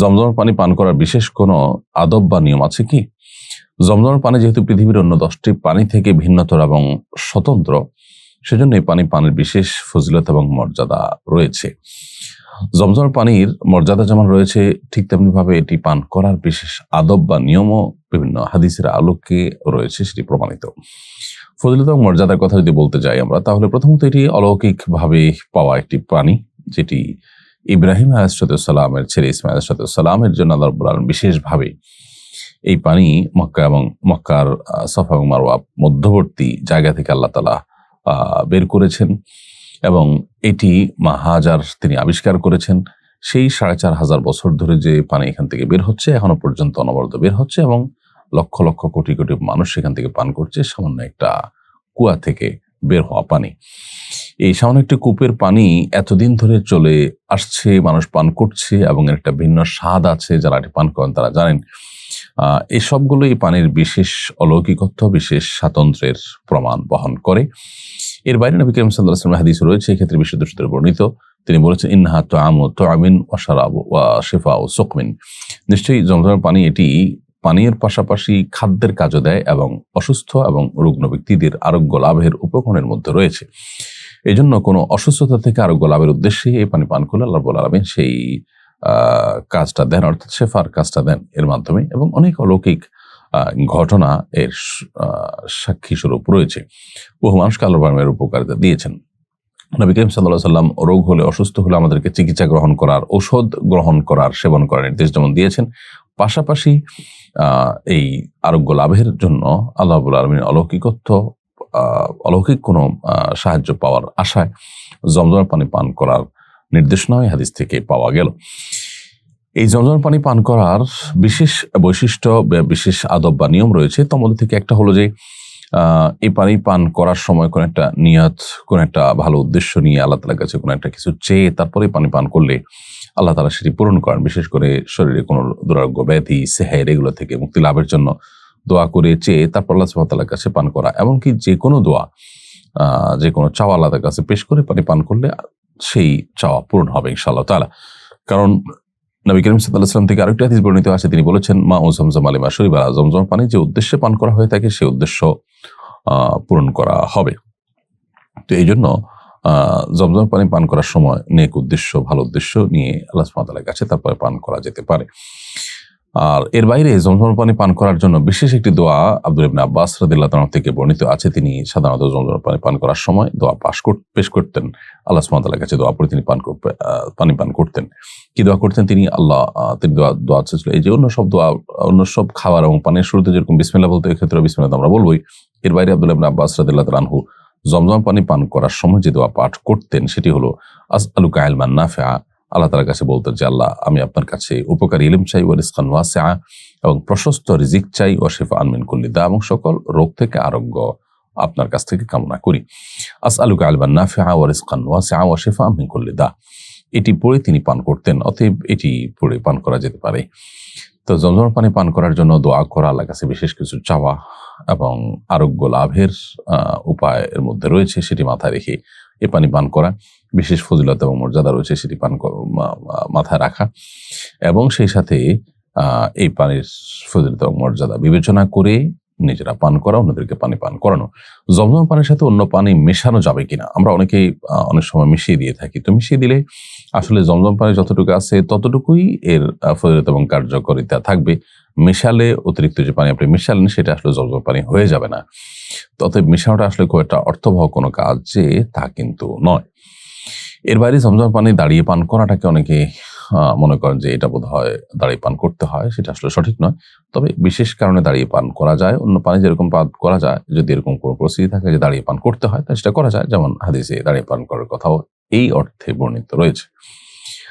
জমজমের পানি পান করার বিশেষ কোনো আদব বা নিয়ম আছে কি? জমজমের পানি যেহেতু পৃথিবীর অন্য দশটি পানি থেকে ভিন্নতর এবং স্বতন্ত্র, সেজন্য এই পানি পানির বিশেষ ফজিলত এবং মর্যাদা রয়েছে। জমজমের পানির মর্যাদা যেমন রয়েছে, ঠিক তেমনি ভাবে এটি পান করার বিশেষ আদব বা নিয়মও বিভিন্ন হাদিসের আলোকে রয়েছে, সেটি প্রমাণিত। ফজিলত এবং মর্যাদার কথা যদি বলতে যাই আমরা, তাহলে প্রথমত এটি অলৌকিকভাবে পাওয়া একটি পানি, যেটি ইব্রাহিম আলাইসালামের ছেলে ইসমাইল আলাইসালামের জন্য আল্লাহ রব্বুল আলম বিশেষভাবে এই পানি মক্কা এবং মক্কার সফা এবং মারওয়া মধ্যবর্তী জায়গা থেকে আল্লাহ তালা বের করেছেন এবং এটি মা হাজার তিনি আবিষ্কার করেছেন। সেই সাড়ে চার হাজার বছর ধরে যে পানি এখান থেকে বের হচ্ছে এখনও পর্যন্ত অনবরত বের হচ্ছে এবং লক্ষ লক্ষ কোটি কোটি মানুষ সেখান থেকে পান করছে। সামান্য একটা কুয়া থেকে বের হওয়া পানি। এই সামান্য একটি কূপের পানি এতদিন ধরে চলে আসছে, মানুষ পান করছে এবং একটা ভিন্ন স্বাদ আছে যারা এটি পান করেন তারা জানেন। এই সবগুলো এই পানির বিশেষ অলৌকিকত্ব, বিশেষ স্বাতন্ত্র্যের প্রমাণ বহন করে। এর বাইরে নবী করিম সাল্লাহ হাদিস রয়েছে এক্ষেত্রে বিশুদ্ধ সূত্রে বর্ণিত। তিনি বলেছেন, ইন্নাহা তো আম তো আমিন ও সারাব ওয়া শেফা ও সকমিন। নিশ্চয়ই জমজমের পানি এটি পানীয়ের পাশাপাশি খাদ্যের কাজও দেয় এবং অসুস্থ এবং রুগ্ন ব্যক্তিদের আরোগ্য লাভের উপকরণের মধ্যে রয়েছে। এই জন্য কোনো অসুস্থতা থেকে আরোগ্য লাভের উদ্দেশ্যে এই পানি পান করলে আল্লাহ বল আলমিন সেই কাজটা দেন, অর্থাৎ শেফার কাজটা দেন এর মাধ্যমে এবং অনেক অলৌকিক ঘটনা এর সাক্ষী স্বরূপ রয়েছে। বহু মানুষকে আল্লাহ এর উপকারিতা দিয়েছেন। নবী করিম সাল্লাহ সাল্লাম রোগ হলে, অসুস্থ হলে আমাদেরকে চিকিৎসা গ্রহণ করার, ঔষধ গ্রহণ করার, সেবন করার নির্দেশ যেমন দিয়েছেন, পাশাপাশি এই আরোগ্য লাভের জন্য আল্লাহ আলমীর অলৌকিকত্ব অলৌকিক কোনো সাহায্য পাওয়ার আশায় জমজমের পানি পান করার নির্দেশনা হাদিস থেকে পাওয়া গেল। এই জমজমের পানি পান করার বিশেষ বৈশিষ্ট্য বিশেষ আদব বা নিয়ম রয়েছে। তার মধ্যে থেকে একটা হলো যে এই পানি পান করার সময় কোনো একটা নিয়ত, কোন একটা ভালো উদ্দেশ্য নিয়ে আল্লাহ তালার কাছে কোনো একটা কিছু চেয়ে তারপরে পানি পান করলে আল্লাহ তালা সেটি পূরণ করেন। বিশেষ করে শরীরে কোনো দুরারোগ্য ব্যাধি, সেহের, এগুলো থেকে মুক্তি লাভের জন্য দোয়া করে চেয়ে তারপর আল্লাহ সুবহানাহু কাছে পান করা। এমনকি যে কোনো দোয়া যে কোনো চাওয়া আল্লাহর কাছে পেশ করে পানি পান করলে সেই চাওয়া পূরণ হবে ইনশাআল্লাহ তাআলা। কারণ নবী করিম সাল্লাহ সাল্লাম থেকে আরেকটি হাদিস বর্ণিত আছে, তিনি বলেছেন, মা ও জমজম আলিমা শরীফা জমজম পানি যে উদ্দেশ্যে পান করা হয়ে থাকে সেই উদ্দেশ্য পূরণ করা হবে। তো এই জন্য জমজম পানি পান করার সময় নেক উদ্দেশ্য, ভালো উদ্দেশ্য নিয়ে আল্লাহ সুবহানাহু কাছে তারপরে পান করা যেতে পারে। আর এর বাইরে জমজম পানি পান করার জন্য বিশেষ একটি দোয়া আব্দুল ইবনে আব্বাস রাদিয়াল্লাহু তাআলা থেকে বর্ণিত আছে। তিনি সাধারণত জমজম পানি পান করার সময় দোয়া পাশ পেশ করতেন। আল্লাহ তাআলার কাছে দোয়া পড়ে তিনি পান পানি পান করতেন। কি দোয়া করতেন? তিনি আল্লাহ তিনি দোয়া দোয়া ছিল এই যে অন্য সব দোয়া, অন্য সব খাবার এবং পানির শুরুতে যেরকম বিসমিল্লাহ বলতে এক্ষেত্রে বিসমিল্লাহ তো আমরা বলবোই। এর বাইরে আব্দুল ইবনে আব্বাস রাদিয়াল্লাহু তাআলা আনহু জমজম পানি পান করার সময় যে দোয়া পাঠ করতেন সেটি হলো আস আলুকা ইলমান নাফিআ আল্লাহ তাআলার কাছে বলতেন যে, আল্লাহ, আমি আপনার কাছে উপকারী ইলম চাই, ওয়া রিজকান ওয়াসিআ, এবং প্রশস্ত রিজিক চাই ও শেফা আনমিন কুল্লি দা, এবং সকল রোগ থেকে আরোগ্য আপনার কাছ থেকে কামনা করি। আস আলুকা আলবান নাফিআ, ওয়া রিজকান ওয়াসিআ, ওয়া শেফা আনমিন কুল্লি দা। এটি পড়ে তিনি পান করতেন, অতএব এটি পড়ে পান করা যেতে পারে। তো জমজম পানি পান করার জন্য দোয়া করা, আল্লাহর কাছে বিশেষ কিছু চাওয়া এবং আরোগ্য লাভের আহ, উপায়ের মধ্যে রয়েছে সেটি মাথায় রেখে এ পানি পান করা। বিশেষ ফজিলত এবং মর্যাদা রয়েছে সেটি পান মাথায় রাখা। এবং সেই সাথে এই পানির ফজিলত এবং মর্যাদা বিবেচনা করে নিজেরা পান করা, অন্যদেরকে পানি পান করানো। জমজম পানির সাথে অন্য পানি মেশানো যাবে কিনা? আমরা অনেকেই অনেক সময় মিশিয়ে দিয়ে থাকি। তো মিশিয়ে দিলে আসলে জমজম পানি যতটুকু আছে, ততটুকুই এর ফজিলত এবং কার্যকারিতা থাকবে। মেশালে অতিরিক্ত যে পানি আপনি মেশালেন, সেটা আসলে জমজম পানি হয়ে যাবে না। ততএব মেশানোটা আসলে খুব একটা অর্থবহ কোনো কাজ যে তা কিন্তু নয়। এর বাইরে জমজম পানি দাঁড়িয়ে পান করাটাকে অনেকে মনে করেন যে এটা বোধ হয় দাঁড়িয়ে পান করতে হয়, সেটা আসলে সঠিক নয়। তবে বিশেষ কারণে দাঁড়িয়ে পান করা যায়, অন্য পানি যেরকম পান করা যায়, যদি এরকম কোনো পরিস্থিতি থাকে যে দাঁড়িয়ে পান করতে হয়, তাহলে সেটা করা যায়। যেমন হাদিসে দাঁড়িয়ে পান করার কথাও এই অর্থে বর্ণিত রয়েছে।